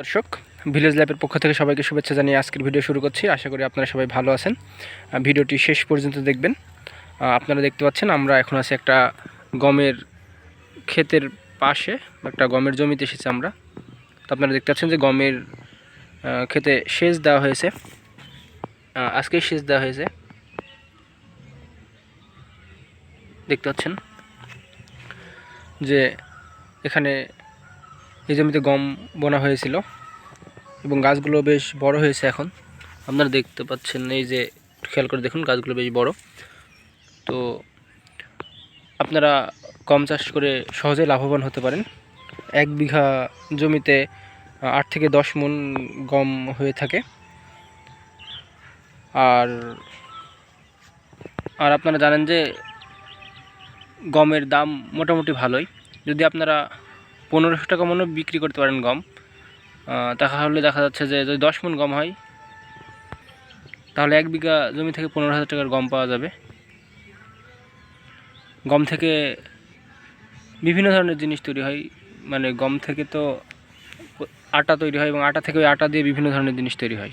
দর্শক, ভিলেজ ল্যাবের পক্ষ থেকে সবাইকে শুভেচ্ছা জানিয়ে আজকের ভিডিও শুরু করছি। আশা করি আপনারা সবাই ভালো আছেন। ভিডিওটি শেষ পর্যন্ত দেখবেন। আপনারা দেখতে পাচ্ছেন, আমরা এখন আছি একটা গমের ক্ষেতের পাশে, একটা গমের জমিতে এসেছি আমরা। তো আপনারা দেখতে পাচ্ছেন যে গমের ক্ষেতে সেচ দেওয়া হয়েছে। আজকেই সেচ দেওয়া হয়েছে। দেখতে পাচ্ছেন যে এখানে এই জমিতে গম বোনা হয়েছিল এবং গাছগুলো বেশ বড় হয়েছে এখন। আপনারা দেখতে পাচ্ছেন এই যে খেয়াল করে দেখুন, গাছগুলো বেশ বড়। তো আপনারা গম চাষ করে সহজেই লাভবান হতে পারেন। এক বিঘা জমিতে আট থেকে দশ মন গম হয়ে থাকে। আর আর আপনারা জানেন যে গমের দাম মোটামুটি ভালোই। যদি আপনারা পনেরোশো টাকা মনে বিক্রি করতে পারেন গম। তাহলে দেখা যাচ্ছে যে যদি দশ মন গম হয়, তাহলে এক বিঘা জমি থেকে পনেরো হাজার টাকার গম পাওয়া যাবে। গম থেকে বিভিন্ন ধরনের জিনিস তৈরি হয়। মানে গম থেকে তো আটা তৈরি হয় এবং আটা থেকে ওই আটা দিয়ে বিভিন্ন ধরনের জিনিস তৈরি হয়।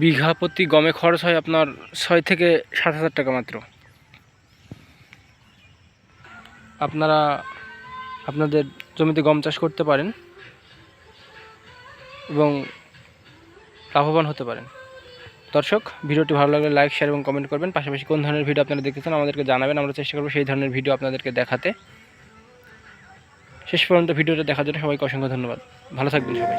বিঘা প্রতি গমে খরচ হয় আপনার ছয় থেকে সাত হাজার টাকা মাত্র। আপনারা আপনাদের জমিতে গম চাষ করতে পারেন এবং লাভবান হতে পারেন। দর্শক, ভিডিওটি ভালো লাগলে লাইক শেয়ার এবং কমেন্ট করবেন। পাশাপাশি কোন ধরনের ভিডিও আপনারা দেখতে চান আমাদেরকে জানাবেন। আমরা চেষ্টা করব সেই ধরনের ভিডিও আপনাদেরকে দেখাতে। শেষ পর্যন্ত ভিডিওটা দেখার জন্য সবাইকে অসংখ্য ধন্যবাদ। ভালো থাকবেন সবাই।